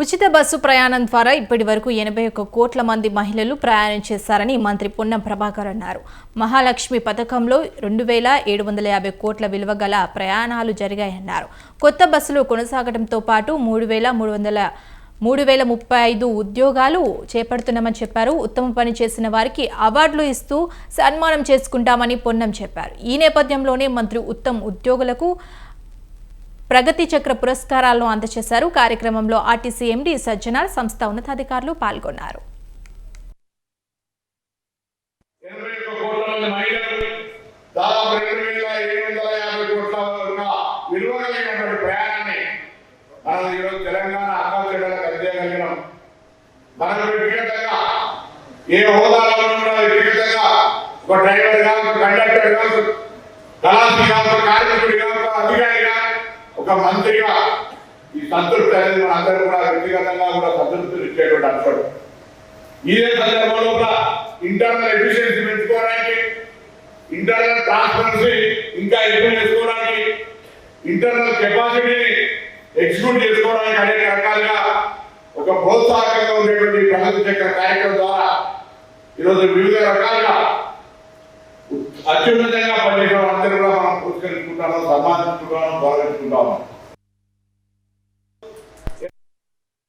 ఉచిత బస్సు ప్రయాణం ద్వారా ఇప్పటి వరకు ఎనభై ఒక్క కోట్ల మంది మహిళలు ప్రయాణం చేశారని మంత్రి పొన్నం ప్రభాకర్ అన్నారు. మహాలక్ష్మి పథకంలో రెండు వేల ఏడు వందల యాభై కోట్ల విలువ గల ప్రయాణాలు జరిగాయన్నారు. కొత్త బస్సులు కొనసాగడంతో పాటు మూడు వేల మూడు వందల మూడు వేల ముప్పై ఐదు ఉద్యోగాలు చేపడుతున్నామని చెప్పారు. ఉత్తమ పని చేసిన వారికి అవార్డులు ఇస్తూ సన్మానం చేసుకుంటామని పొన్నం చెప్పారు. ఈ నేపథ్యంలోనే మంత్రి ఉత్తమ్ ఉద్యోగులకు ప్రగతి చక్ర పురస్కారాలను అందజేశారు. కార్యక్రమంలో ఆర్టీసీ ఎండీ సజ్జనార్ సంస్థ ఉన్నతాధికారులు పాల్గొన్నారు. దాదాపు రెండు వేల ఏడు వందల యాభై కోట్ల విలువ కలిగినటువంటి ప్రయాణాన్ని మనం ఈరోజు తెలంగాణ అందేయగలిగినాం మనకు వ్యక్తిగతంగా ఏ హోదాలో వ్యక్తిగతంగా ఒక డ్రైవర్ కావచ్చు కండక్టర్ కావచ్చు కళాశి కావచ్చు కార్మికుడు కావచ్చు అధికారి ఒక మంత్రిగా ఈ సంతృప్తి అనేది మన అందరూ కూడా వ్యక్తిగతంగా కూడా సంతృప్తిని ఇచ్చేటువంటి అంశం. ఇదే సందర్భంలో కూడా ఇంటర్నల్ ఎఫిషియన్సీ పెంచుకోవడానికి ఇంటర్నల్ ట్రాన్స్పరెన్సీ ఇంకా ఎక్కువ చేసుకోవడానికి ఇంటర్నల్ కెపాసిటీని ఎగ్జిక్యూట్ చేసుకోవడానికి అనేక రకాలుగా ఒక ప్రోత్సాహకంగా ఉండేటువంటి ప్రగతి చక్ర కార్యక్రమం ద్వారా ఈరోజు వివిధ రకాలుగా అత్యున్నతంగా పండించడం అందరూ కూడా మనం పురస్కరించుకుంటాము సన్మానించుకుంటాము గౌరవించుకుంటాము